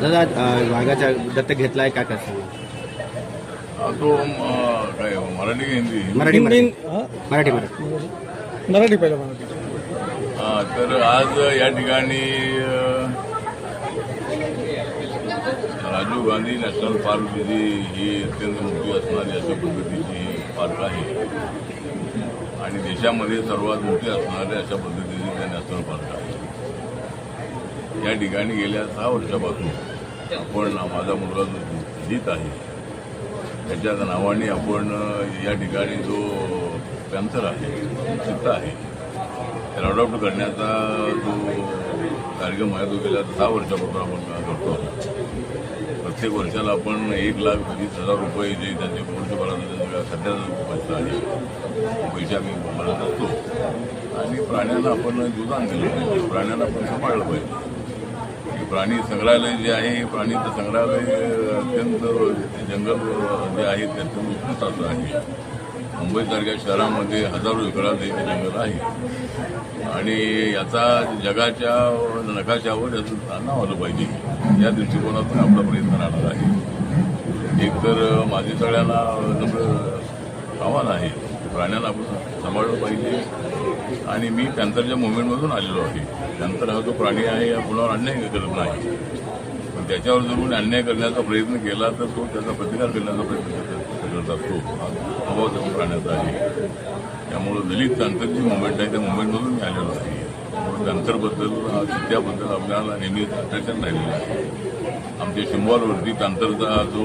दादा वाघाच्या दत्तक घेतलाय काय कसं? हा तो काय मराठी की हिंदी? मराठी मराठी? मराठी मराठी. मराठी पहिलं मराठी. हा, तर आज या ठिकाणी अं, राजीव गांधी नॅशनल पार्क जी ही अत्यंत मोठी असणारी अशा पद्धतीची पार्क आहे. आणि देशामध्ये सर्वात मोठी असणारी अशा पद्धतीची त्या नॅशनल पार्क या ठिकाणी गेल्या सहा वर्षापासून आपण माझा मुलगा जो जित आहे त्याच्या नावाने आपण या ठिकाणी जो कॅन्सर आहे चित्ता आहे त्याला अडॉप्ट करण्याचा जो कार्यक्रम आहे तो गेल्या दहा वर्षापासून आपण करतो प्रत्येक वर्षाला आपण एक लाख वीस हजार रुपये जे त्यांचे वर्षभराचा सध्याचा पैसा आहे तो पैसे आम्ही भरत असतो. आणि प्राण्यांना आपण जुदान दिलं पाहिजे प्राण्यांना आपण सांभाळलं पाहिजे. प्राणी संग्रहालय जे आहे प्राणीचं संग्रहालय अत्यंत जंगल जे आहे ते अत्यंत उत्कृष्ट आहे. मुंबईसारख्या शहरामध्ये हजारो एकरात हे जंगल आहे. आणि याचा जगाच्या नकाशावर याचं नाव आलं पाहिजे. या दृष्टिकोनातून आपला प्रयत्न राहणार आहे. एक तर माझी सगळ्यांना नम्र आव्हान आहे. प्राण्यांना आपण सांभाळलं पाहिजे. आणि मी पॅन्थरच्या मुवमेंटमधून आलेलो आहे. पॅन्थर हा जो प्राणी आहे या कुणावर अन्याय करत नाही. पण त्याच्यावर जर कोणी अन्याय करण्याचा प्रयत्न केला तर तो त्याचा प्रतिकार करण्याचा प्रयत्न करत असतो. अभाव त्या प्राण्याचा आहे. त्यामुळं दलित पॅन्थरची मुवमेंट आहे त्या मुवमेंटमधून मी आलेलो आहे. त्यामुळे पॅन्थरबद्दल हा चित्त्याबद्दल आपल्याला नेहमीच अट्रॅक्शन राहिलेलं आहे. आमच्या शिंबॉलवरती पॅन्थरचा जो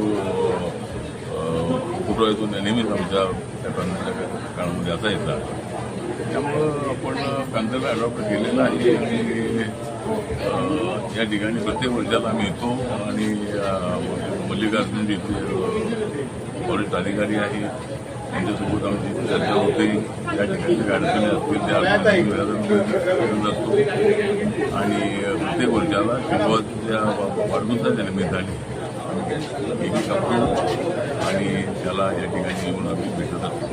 फोटो आहे तो नेहमीच आमच्या त्या काळामध्ये असायचा त्यामुळं आपण कांद्याला अडॉप्ट केलेलं आहे. आणि या ठिकाणी प्रत्येक वर्षाला आम्ही येतो आणि मल्लिकार्जुन जे इथे वरिष्ठ अधिकारी आहेत त्यांच्यासोबत आमची चर्चा होते. या ठिकाणी अडचणी असतील त्या असतो आणि प्रत्येक वर्षाला शिंगवाच्या वाढदिवसाच्या निमित्ताने आम्ही केक कापतो आणि त्याला या ठिकाणी येऊन आम्ही भेटत असतो.